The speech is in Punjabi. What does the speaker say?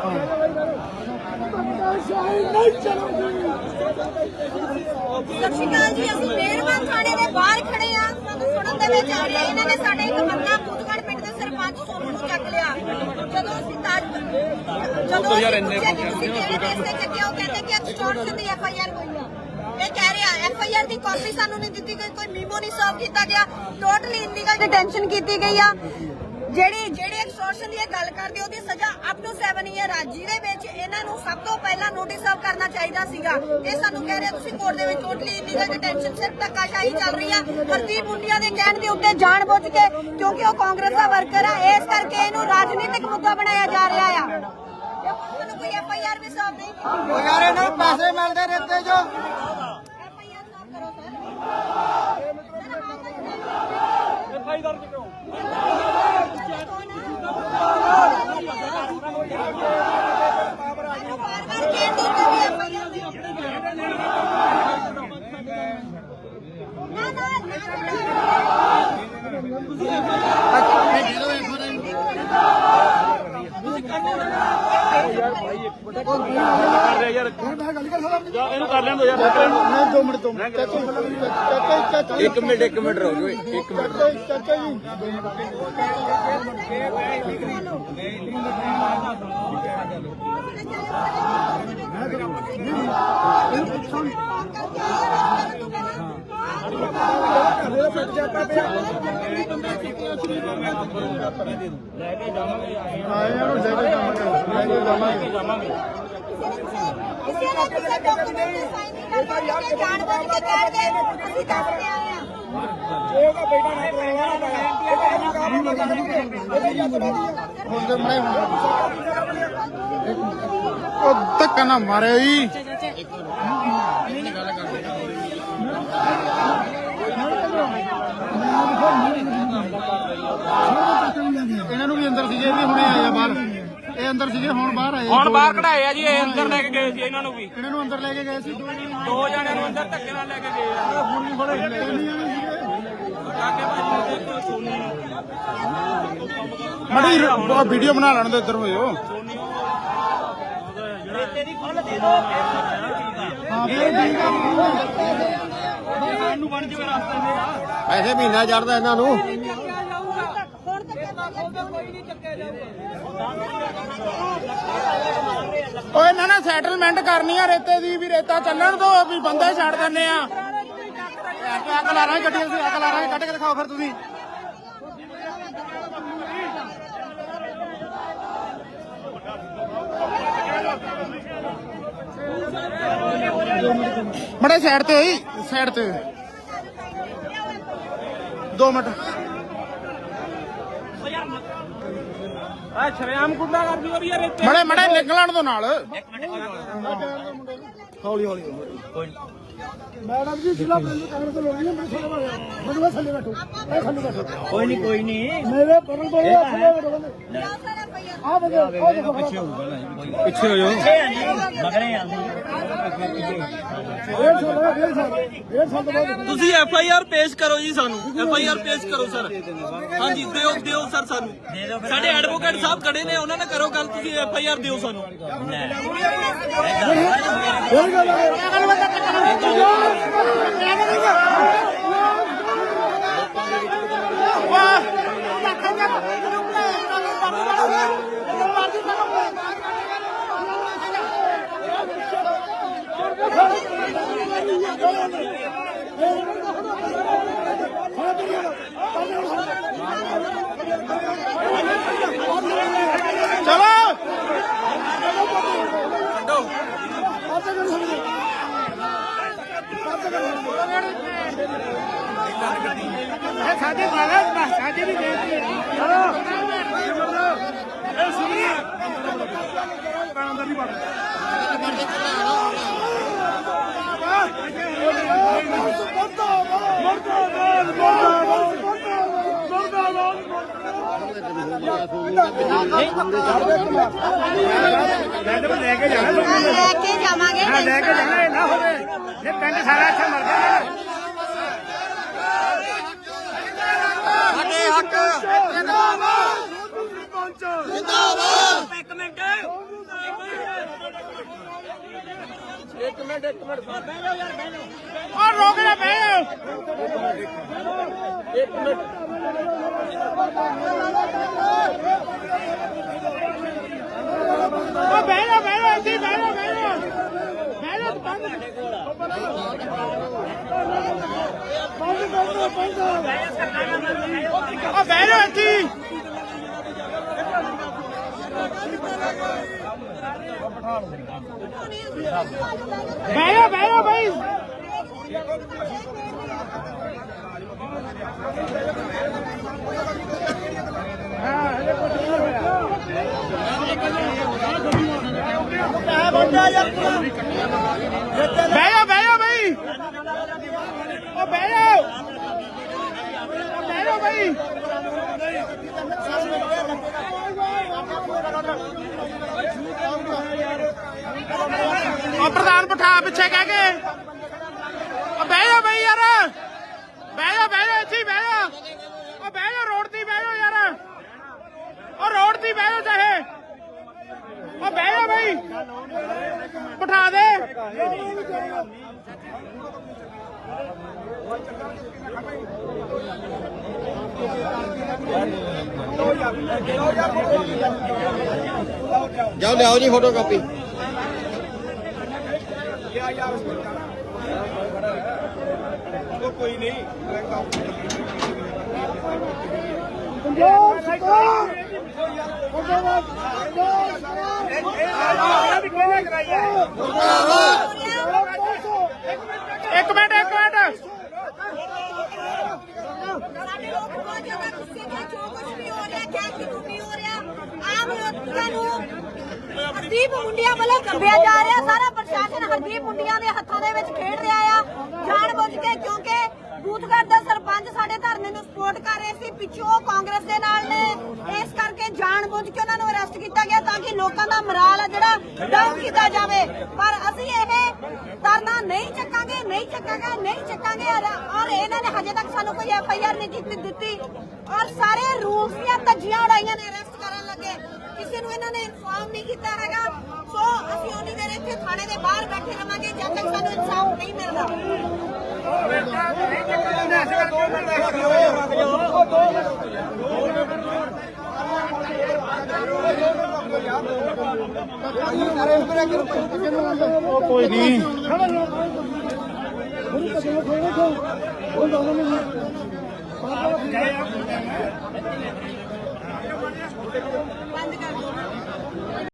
ਸਤਿ ਸ਼੍ਰੀ ਅਕਾਲ ਜੀ, ਅਸੀਂ ਮਿਹਰਬਾਨ ਥਾਣੇ ਦੇ ਬਾਹਰ ਖੜੇ ਆ ਸਾਨੂੰ ਸੁਣਨ ਦੇ ਵਿੱਚ ਆ ਰਿਹਾ ਇਹਨਾਂ ਨੇ ਸਾਡੇ ਇੱਕ ਬੰਦਾ ਬੂਦਗੜ ਪਿੰਡ ਦੇ ਸਰਪੰਚ ਸੋਨੂੰ ਨੂੰ ਚੱਕ ਲਿਆ। ਜਦੋਂ ਅਸੀਂ ਤਾਜ ਜਦੋਂ ਅਸੀਂ ਪੁੱਛਿਆ ਤੁਸੀਂ ਕਿਹੜੇ ਕੇਸ ਤੇ ਚੱਕਿਆ ਉਹ ਕਹਿੰਦੇ ਕਿ ਐਕਸਟੋਰਸ਼ਨ ਦੀ ਐਫ ਆਈ ਆਰ ਹੋਈ ਆ। ਇਹ ਕਹਿ ਰਿਹਾ, ਐਫ ਆਈ ਆਰ ਦੀ ਕਾਪੀ ਸਾਨੂੰ ਨਹੀਂ ਦਿੱਤੀ ਗਈ, ਕੋਈ ਮੀਮੋ ਨਹੀਂ ਸਰਵ ਕੀਤਾ ਗਿਆ। ਟੋਟਲੀ ਇਲੀਗਲ ਡਿਟੈਂਸ਼ਨ ਕੀਤੀ ਗਈ ਆ। ਜਿਹੜੀ ਜਿਹੜੀ ਐਕਸਟੋਰਸ਼ਨ ਦੀ ਇਹ ਗੱਲ ਕਰਦੇ ਉਹਦੀ ਜਿਹਦੇ ਵਿੱਚ ਇਹਨਾਂ ਨੂੰ ਸਭ ਤੋਂ ਪਹਿਲਾਂ ਨੋਟਿਸ ਸਰਵ ਕਰਨਾ ਚਾਹੀਦਾ ਸੀਗਾ। ਇਹ ਸਾਨੂੰ ਕਹਿ ਰਿਹਾ ਤੁਸੀਂ ਕੋਰਟ ਦੇ ਵਿੱਚ ਟੋਟਲੀ ਇਲੀਗਲ ਡਿਟੈਂਸ਼ਨ ਸਿਰਫ ਧੱਕਾਸ਼ਾਹੀ ਚੱਲ ਰਹੀ ਆ। ਹਰਦੀਪ ਮੁੰਡਿਆ ਦੇ ਕਹਿਣ ਦੇ ਉੱਤੇ ਜਾਣਬੁੱਝ ਕੇ ਕਿਉਂਕਿ ਉਹ ਕਾਂਗਰਸ ਦਾ ਵਰਕਰ ਆ ਇਸ ਕਰਕੇ ਇਹਨੂੰ ਰਾਜਨੀਤਿਕ ਮੁੱਦਾ ਬਣਾਇਆ ਜਾ ਰਿਹਾ ਆ। ਤੁਹਾਨੂੰ ਕੋਈ ਐਫ ਆਈ ਆਰ ਵੀ ਸਰਵ ਨਹੀਂ ਕੀਤੀ? ਉਹ ਯਾਰ ਇਹਨਾਂ ਨੂੰ ਪੈਸੇ ਮਿਲਦੇ ਰਹਿੰਦੇ ਜੋ। ਐਫ ਆਈ ਆਰ ਸਰਵ ਕਰੋ ਸਰ। ਐਫ ਆਈ ਦਰਜ ਕਰੋ ਬਾਰ-ਬਾਰ ਕਹਿਣ ਦੇ ਉੱਤੇ ਵੀ ਐਫ ਆਈ ਆਰ ਦੀ ਨਾ ਨਾ ਇਹਨੂੰ ਕਰ ਲੈਣ ਦੋ ਯਾਰ ਨਹੀਂ ਦੋ ਮਿੰਟ ਦੋ ਮਿੰਟ ਚਾਚਾ ਚਾਚਾ ਚਾਚਾ ਇੱਕ ਮਿੰਟ ਇੱਕ ਮਿੰਟ ਰੁਕ ਜਾਓ। ਇੱਕ ਮਿੰਟ ਚਾਚਾ ਚਾਚਾ ਜੀ ਆਏ ਨੂੰ ਲੈ ਕੇ ਜਾਵਾਂਗੇ ਲੈ ਕੇ ਜਾਵਾਂਗੇ। ਕਿਸੇ ਨੇ ਕਿਸੇ ਡਾਕੂਮੈਂਟ ਤੇ ਸਾਈਨ ਨਹੀਂ ਕਰਨਾ ਕਿ ਜਾਣਬੁੱਝ ਕੇ ਕਹਿ ਦੇ ਅਸੀਂ ਦੱਸ ਕੇ ਆਏ ਆ। ਹੁਣ ਤੇ ਮੈਂ ਉਹ ਧੱਕਾ ਨਾ ਮਾਰਿਓ ਜੀ। ਇਹਨਾਂ ਨੂੰ ਵੀ ਅੰਦਰ ਸੀਗੇ ਇਹ ਵੀ ਹੁਣੇ ਆਏ ਆ ਬਾਹਰ। ਇਹ ਅੰਦਰ ਸੀਗੇ ਹੁਣ ਬਾਹਰ ਆਏ ਆ। ਹੁਣ ਬਾਹਰ ਕਢਾਏ ਆ ਜੀ ਇਹ ਅੰਦਰ ਲੈ ਕੇ ਗਏ ਸੀ ਇਹਨਾਂ ਨੂੰ ਵੀ। ਇਹਨਾਂ ਨੂੰ ਅੰਦਰ ਲੈ ਕੇ ਗਏ ਸੀ। ਦੋ ਜਣੇ ਦੋ ਜਣਿਆਂ ਨੂੰ ਅੰਦਰ ਧੱਕੇ ਨਾਲ ਲੈ ਕੇ ਗਏ ਆ। ਹੁਣ ਵੀ ਥੋੜੇ ਤਿੰਨ ਜਣੇ ਸੀਗੇ ਕਾਕੇ ਭਾਜੀ ਦੇ ਸੋਨੀ ਮੜੀ ਵੀਡੀਓ ਬਣਾ ਲੈਣ ਦੇ ਇੱਧਰ ਹੋਇਓ ਤੇਰੀ ਖੁੱਲ ਦੇ ਦੋ ਹਾਂ ਫਿਰ ਠੀਕ ਆ। ਨੂੰ ਬਣ ਜਵੇ ਰਸਤਾ ਮੇਰਾ ਪੈਸੇ ਮਹੀਨਾ ਚੜਦਾ ਇਹਨਾਂ ਨੂੰ ਹੁਣ ਤੱਕ ਕੋਈ ਨਹੀਂ ਚੱਕਿਆ ਓਏ ਨਾ ਨਾ ਸੈਟਲਮੈਂਟ ਕਰਨੀ ਆ ਰੇਤੇ ਦੀ ਵੀ ਰੇਤਾ ਚੱਲਣ ਦੋ, ਵੀ ਬੰਦੇ ਛੱਡ ਦਿੰਨੇ ਆ। ਅੱਗ ਲਾ ਰਾਂਗੇ ਗੱਡੀ ਅਸੀਂ ਅੱਗ ਲਾ ਰਾਂਗੇ ਕੱਢ ਕੇ ਦਿਖਾਓ ਫਿਰ ਤੁਸੀਂ। ਮੜੇ ਸਾਈਡ ਤੇ ਹੋਈ ਸਾਈਡ ਤੇ। ਦੋ ਮਿੰਟ। ਆ ਸ਼ਰਿਆਮ ਗੁੰਡਾ ਕਰਦੀ ਹੋ ਰਹੀ ਹੈ ਰੇਤੇ ਮੜੇ ਮੜੇ ਨਿਕਲਣ ਦੋ ਨਾਲ। ਹੌਲੀ ਹੌਲੀ ਮੈਡਮ ਜੀ ਜ਼ਿਲ੍ਹਾ ਪੁਲਿਸ ਕਾਂਗਰਸ ਤੋਂ ਲੋੜੀ ਮੈਂ ਥੱਲੇ ਬੈਠਾ ਮੈਨੂੰ ਥੱਲੇ ਬੈਠੋ। ਮੈਂ ਥੱਲੇ ਬੈਠੋ। ਕੋਈ ਨਹੀਂ ਕੋਈ ਨਹੀਂ ਮੇਰੇ ਪਰਲ ਬੋਲੇ ਥੱਲੇ ਬੈਠੋ। ਆ ਪਿੱਛੇ ਹੋ ਜਾਓ। ਮਗਰੇ ਆ। ਤੁਸੀਂ ਐਫ ਆਈ ਆਰ ਪੇਸ਼ ਕਰੋ ਜੀ ਸਾਨੂੰ। ਐਫ ਆਈ ਆਰ ਪੇਸ਼ ਕਰੋ ਸਰ। ਹਾਂਜੀ ਦਿਓ ਦਿਓ ਸਰ ਸਾਨੂੰ। ਸਾਡੇ ਐਡਵੋਕੇਟ ਸਾਹਿਬ ਖੜੇ ਨੇ ਉਹਨਾਂ ਨਾਲ ਕਰੋ ਗੱਲ ਤੁਸੀਂ ਐਫ ਆਈ ਆਰ ਦਿਓ ਸਾਨੂੰ। ਗੱਲ ਨਹੀਂ ਚਲੋ ਇਹ ਸਾਡੇ ਬਾਗਾ ਸਾਡੇ ਵੀ ਬੇਇੱਜ਼ਤੀ ਹੈ ਨਹੀਂ ਲੈ ਕੇ ਜਾਣਾ ਲੈ ਕੇ ਜਾਵਾਂਗੇ ਲੈ ਕੇ ਜਾਣਾ ਇਹ ਨਾ ਹੋਵੇ ਇਹ ਪਿੰਡ ਸਾਰਾ ਇੱਥੇ ਮਰ ਜਾਣਾ ਸਾਡੇ ਹੱਕ ਜਿੰਦਾਬਾਦ। ਜਿੰਦਾਬਾਦ। ਇੱਕ ਮਿੰਟ ਇੱਕ ਮਿੰਟ। ਇੱਕ ਮਿੰਟ ਔਰ ਰੋਕ ਲੈ ਬਹਿ ਜਾ। ਇੱਕ ਮਿੰਟ। ਉਹ ਬਹਿ ਜਾ ਬਹਿ ਜਾ ਇੱਥੇ ਬਹਿ ਜਾ ਬਹਿ ਜਾ। ਬਹਿ ਜਾ ਬੰਦ। ਬੰਦ ਕਰ ਦੋ ਬੰਦ ਉਹ ਬਹਿ ਜਾ ਇੱਥੇ ਹੀ। ਬਹਿ ਜਾ ਬਹਿ ਜਾ ਭਾਈ ਬਹਿ ਜਾ ਬਹਿ ਜਾ ਭਾਈ ਉਹ ਬਹਿ ਜਾ ਉਹ ਬਹਿ ਜਾ ਭਾਈ ਉਹ ਪ੍ਰਧਾਨ ਬਿਠਾ ਪਿੱਛੇ ਕਹਿ ਕੇ ਉਹ ਬਹਿ ਜਾ ਬਈ ਯਾਰ ਬਹਿ ਜਾ ਬਹਿ ਜਾ ਇੱਥੇ ਹੀ ਬਹਿ ਜਾ ਉਹ ਬਹਿ ਜਾ ਰੋਡ ਤੇ ਹੀ ਬਹਿ ਜਾ ਯਾਰ ਉਹ ਰੋਡ ਤੇ ਹੀ ਬਹਿ ਜਾ ਚਾਹੇ ਉਹ ਬਹਿ ਜਾ ਬਈ ਬਿਠਾ ਦੇ ਜਾਓ ਲਿਆਓ ਜੀ ਫੋਟੋ ਕਾਪੀ ਇੱਕ ਮਿੰਟ ਇੱਕ ਮਿੰਟ। ਸਾਡੇ ਲੋਕ ਬਹੁਤ ਜ਼ਿਆਦਾ ਗੁੱਸੇ ਨੇ ਜੋ ਕੁਝ ਵੀ ਹੋ ਰਿਹਾ ਕਿਆ ਕਿਨੂੰ ਵੀ ਹੋ ਰਿਹਾ। ਆਮ ਲੋਕਾਂ ਨੂੰ ਹਰਦੀਪ ਮੁੰਡਿਆਂ ਵੱਲੋਂ ਦੱਬਿਆ ਜਾ ਰਿਹਾ। ਸਾਰਾ ਪ੍ਰਸ਼ਾਸਨ ਹਰਦੀਪ ਮੁੰਡਿਆਂ ਦੇ ਹੱਥਾਂ ਦੇ ਵਿੱਚ ਖੇਡ ਰਿਹਾ ਆ। ਜਾਣ ਬੁੱਝ ਕੇ ਕਿਉਂਕਿ ਬੂਥਗੜ ਦਾ ਸਰਪੰਚ ਸਾਡੇ ਧਰਨੇ ਨੂੰ ਸਪੋਰਟ ਕਰ ਰਹੇ ਸੀ, ਪਿੱਛੋਂ ਕਾਂਗਰਸ ਦੇ ਨਾਲ ਨੇ। ਇਸ ਕਰਕੇ ਜਾਣ ਬੁੱਝ ਕੇ ਉਹਨਾਂ ਨੂੰ ਅਰੈਸਟ ਕੀਤਾ ਗਿਆ ਤਾਂ ਕਿ ਲੋਕਾਂ ਦਾ ਮਰਾਲ ਆ ਜਿਹੜਾ ਡਾਊਨ ਕੀਤਾ ਜਾਵੇ। ਪਰ ਅਸੀਂ ਇਹ ਧਰਨਾ ਨਹੀਂ ਚੱਕਾਂਗੇ ਨਹੀਂ ਚੱਕਾਂਗੇ ਨਹੀਂ ਚੱਕਾਂਗੇ। ਔਰ ਇਹਨਾਂ ਨੇ ਹਜੇ ਤੱਕ ਸਾਨੂੰ ਕੋਈ ਐਫ ਆਈ ਆਰ ਨਹੀਂ ਕੀਤੀ ਦਿੱਤੀ। ਔਰ ਸਾਰੇ ਰੂਲਸ ਦੀਆਂ ਧੱਜੀਆਂ ਉਡਾਈਆਂ ਨੇ ਅਰੈਸਟ ਕਰਨ ਲੱਗੇ। ਕਿਸੇ ਨੂੰ ਇਹਨਾਂ ਨੇ ਇਨਫਾਰਮ ਨਹੀਂ ਕੀਤਾ ਹੈਗਾ ਸੋ ਅਸੀਂ ਉਨੀ ਦੇਰ ਇੱਥੇ ਥਾਣੇ ਦੇ ਬਾਹਰ ਬੈਠੇ ਰਵਾਂਗੇ, ਜਦ ਤੱਕ ਸਾਨੂੰ ਇਨਸਾਫ ਨਹੀਂ ਮਿਲਦਾ। ਕੋਈ ਨਹੀਂ ਬੰਦ ਕਰ